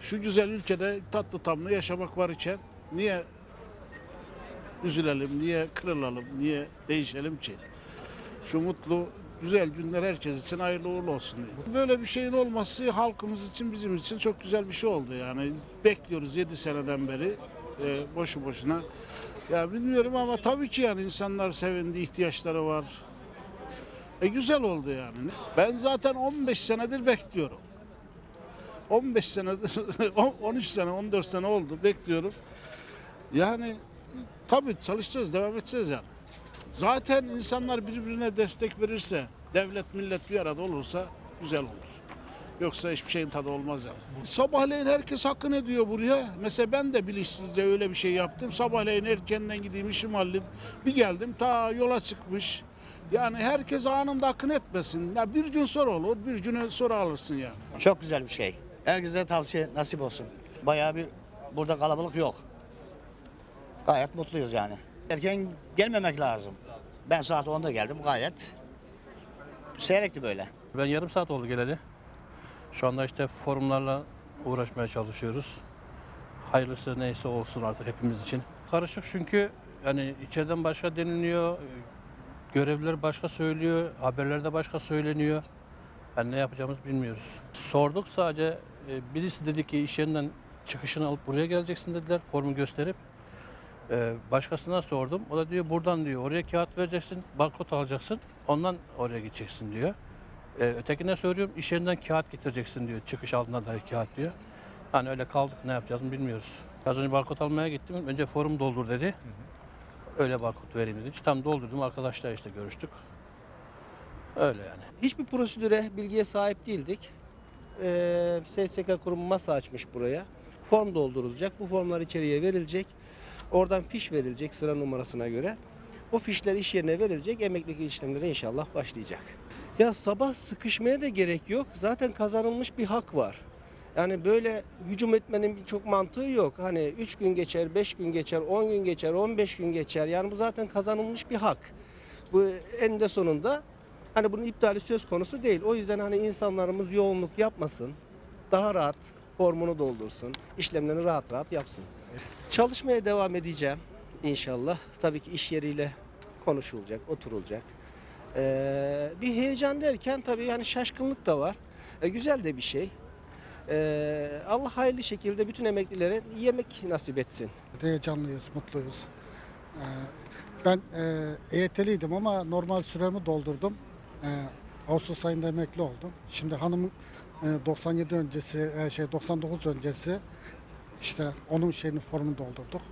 Şu güzel ülkede tatlı tamlı yaşamak var iken niye üzülelim, niye kırılalım, niye değişelim ki? Şu mutlu, güzel günler herkes için hayırlı uğurlu olsun diye. Böyle bir şeyin olması halkımız için, bizim için çok güzel bir şey oldu yani. Bekliyoruz 7 seneden beri e, boşu boşuna. Ya bilmiyorum ama tabii ki yani insanlar sevindi, ihtiyaçları var. E güzel oldu yani. Ben zaten 15 senedir bekliyorum. 15 senedir, 13 sene, 14 sene oldu bekliyorum. Yani tabii çalışacağız, devam edeceğiz yani. Zaten insanlar birbirine destek verirse, devlet millet bir arada olursa güzel olur. Yoksa hiçbir şeyin tadı olmaz yani. Sabahleyin herkes hakkını ediyor buraya. Mesela ben de bilinçsizce öyle bir şey yaptım. Sabahleyin erkenden gideyim işimi halledip bir geldim ta yola çıkmış. Yani herkes anında hakkını etmesin. Ya bir gün sonra olur, bir gün sonra alırsın yani. Çok güzel bir şey. Herkese tavsiye nasip olsun. Bayağı bir burada kalabalık yok. Gayet mutluyuz yani. Erken gelmemek lazım. Ben saat 10'da geldim gayet. Seyrekti böyle. Ben yarım saat oldu geleli. Şu anda işte forumlarla uğraşmaya çalışıyoruz. Hayırlısı neyse olsun artık hepimiz için. Karışık çünkü yani içeriden başka deniliyor, görevliler başka söylüyor, haberlerde başka söyleniyor. Yani ne yapacağımızı bilmiyoruz. Sorduk sadece e, birisi dedi ki iş yerinden çıkışını alıp buraya geleceksin dediler formu gösterip. E, Başkasına sordum. O da diyor buradan diyor oraya kağıt vereceksin, barkod alacaksın. Ondan oraya gideceksin diyor. Ee, ötekine söylüyorum iş yerinden kağıt getireceksin diyor. Çıkış altında dahi kağıt diyor. Hani öyle kaldık ne yapacağız bilmiyoruz. Az önce barkod almaya gittim. Önce forum doldur dedi. Öyle barkod vereyim dedim. İşte tam doldurdum. Arkadaşlar işte görüştük. Öyle yani. Hiçbir prosedüre, bilgiye sahip değildik. Ee, SSK kurumu masa açmış buraya. Form doldurulacak. Bu formlar içeriye verilecek. Oradan fiş verilecek sıra numarasına göre. O fişler iş yerine verilecek. Emeklilik işlemleri inşallah başlayacak. Ya sabah sıkışmaya da gerek yok. Zaten kazanılmış bir hak var. Yani böyle hücum etmenin çok mantığı yok. Hani 3 gün geçer, 5 gün geçer, 10 gün geçer, 15 gün geçer. Yani bu zaten kazanılmış bir hak. Bu eninde sonunda hani bunun iptali söz konusu değil. O yüzden hani insanlarımız yoğunluk yapmasın. Daha rahat formunu doldursun. işlemlerini rahat rahat yapsın. Çalışmaya devam edeceğim inşallah. Tabii ki iş yeriyle konuşulacak, oturulacak. Ee, bir heyecan derken tabii yani şaşkınlık da var. E, güzel de bir şey. Ee, Allah hayırlı şekilde bütün emeklilere yemek nasip etsin. Heyecanlıyız, mutluyuz. Ee, Ben e, EYT'liydim ama normal süremi doldurdum. Ee, Ağustos ayında emekli oldum. Şimdi hanım e, 97 öncesi, e, şey 99 öncesi işte onun şeyini formunu doldurduk.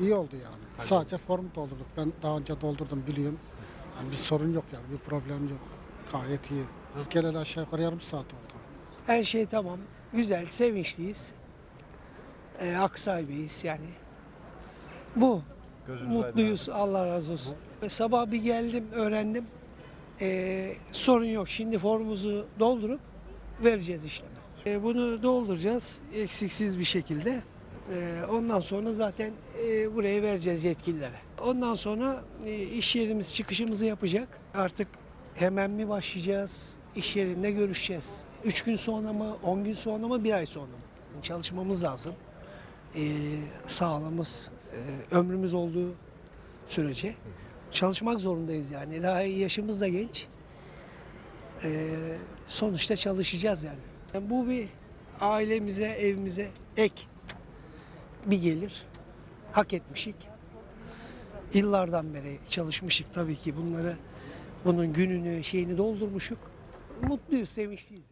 İyi oldu yani. Sadece formu doldurduk. Ben daha önce doldurdum biliyorum. Yani bir sorun yok yani, bir problem yok. Gayet iyi. Geleli aşağı yukarı yarım saat oldu. Her şey tamam. Güzel, sevinçliyiz. Hak sahibiyiz yani. Bu. Mutluyuz. Allah razı olsun. Ve Sabah bir geldim, öğrendim. Ee, sorun yok. Şimdi formumuzu doldurup vereceğiz işlemi. Ee, bunu dolduracağız eksiksiz bir şekilde. Ee, ondan sonra zaten e, buraya vereceğiz yetkililere. Ondan sonra e, iş yerimiz çıkışımızı yapacak. Artık hemen mi başlayacağız? İş yerinde görüşeceğiz. Üç gün sonra mı, on gün sonra mı, bir ay sonra mı? Çalışmamız lazım. Ee, sağlığımız, e, ömrümüz olduğu sürece çalışmak zorundayız yani. Daha yaşımız da genç. Ee, sonuçta çalışacağız yani. Yani Bu bir ailemize, evimize ek bir gelir. Hak etmişik. Yıllardan beri çalışmışık tabii ki bunları bunun gününü şeyini doldurmuşuk. Mutluyuz, sevinçliyiz.